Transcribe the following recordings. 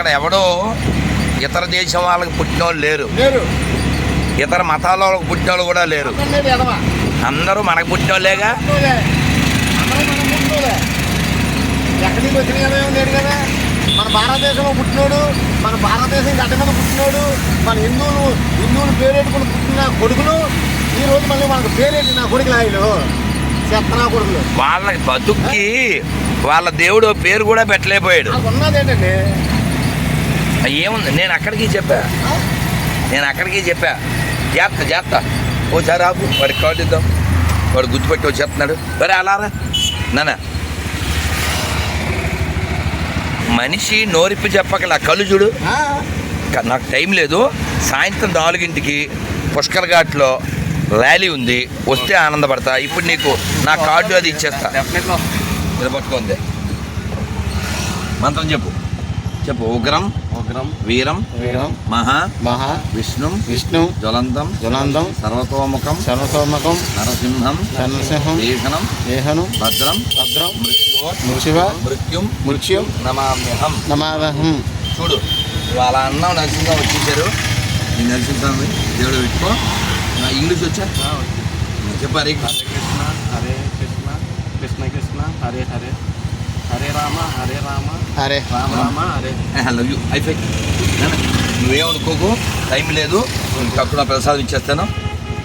ఇక్కడ ఎవడో ఇతర దేశం వాళ్ళకి పుట్టిన వాళ్ళు లేరు. ఇతర మతాల వాళ్ళకి పుట్టిన వాళ్ళు కూడా లేరు. అందరూ మనకు పుట్టిన వాళ్ళేగా. ఎక్కడి నుంచి వచ్చిన కదా ఏమో లేడు కదా? మన భారతదేశంలో పుట్టినోడు మన భారతదేశం గడ్డ మీద పుట్టినోడు మన హిందువులు హిందువులు పేరెట్టుకుని పుట్టిన కొడుకులు ఈ రోజు మళ్ళీ మనకు పేరెట్టి నా కొడుకులు ఆయన చెత్తనా కొడుకులు. వాళ్ళ బతుక్కి వాళ్ళ దేవుడు పేరు కూడా పెట్టలేకపోయాడు. ఉన్నది ఏంటండి? ఏముంది? నేను అక్కడికి చెప్పా? నేను అక్కడికి చెప్పా. చేస్తా చేస్తా ఓసారి ఆపు వాడి కార్డు ఇద్దాం. వాడు గుర్తుపెట్టి వచ్చేస్తున్నాడు సరే అలారా నాన్న. మనిషి నోరిప్పి చెప్పకలా. కళ్ళు చూడు. నాకు టైం లేదు. సాయంత్రం నాలుగింటికి పుష్కర్ ఘాట్లో ర్యాలీ ఉంది. వస్తే ఆనందపడతా. ఇప్పుడు నీకు నా కార్డు అది ఇచ్చేస్తా. ఇది పట్టుకుంది మంత్రం చెప్పు. చెప్పు ఉగ్రం ఉగ్రం వీరం వీరం మహా మహా విష్ణు విష్ణు జ్వలంతం జనాందం సర్వతోముఖం సర్వతోమకం నరసింహం చంద్రసింహం దీర్ఘనం ఏహను భద్రం భద్రం మృత్యో మృషివ మృత్యుం మృత్యం నమామ్యహం. నమాదహం చూడు అలా అన్నావు నరసింహం వచ్చేసారు. ఈ నరసింహస్వామి దేవుడు పెట్టుకో. నా ఇంగ్లీష్ వచ్చా? చెప్పు హరే కృష్ణ. హరే కృష్ణ కృష్ణ కృష్ణ హరే హరే. అరే. Rama Rama Hare I love you అయిపోయి నువ్వేమనుకోకు? టైం లేదు. అక్కడ ప్రసాదం ఇచ్చేస్తాను.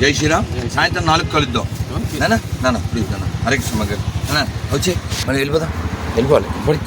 జై శ్రీరామ్. సాయంత్రం నాలుగు కలుద్దాం. నానా నాన్న ప్లీజ్ నాన్న హరే కృష్ణ గారు నాన్న వచ్చే. మనం వెళ్ళిపోదాం. వెళ్ళిపోవాలి. ఇప్పటికి.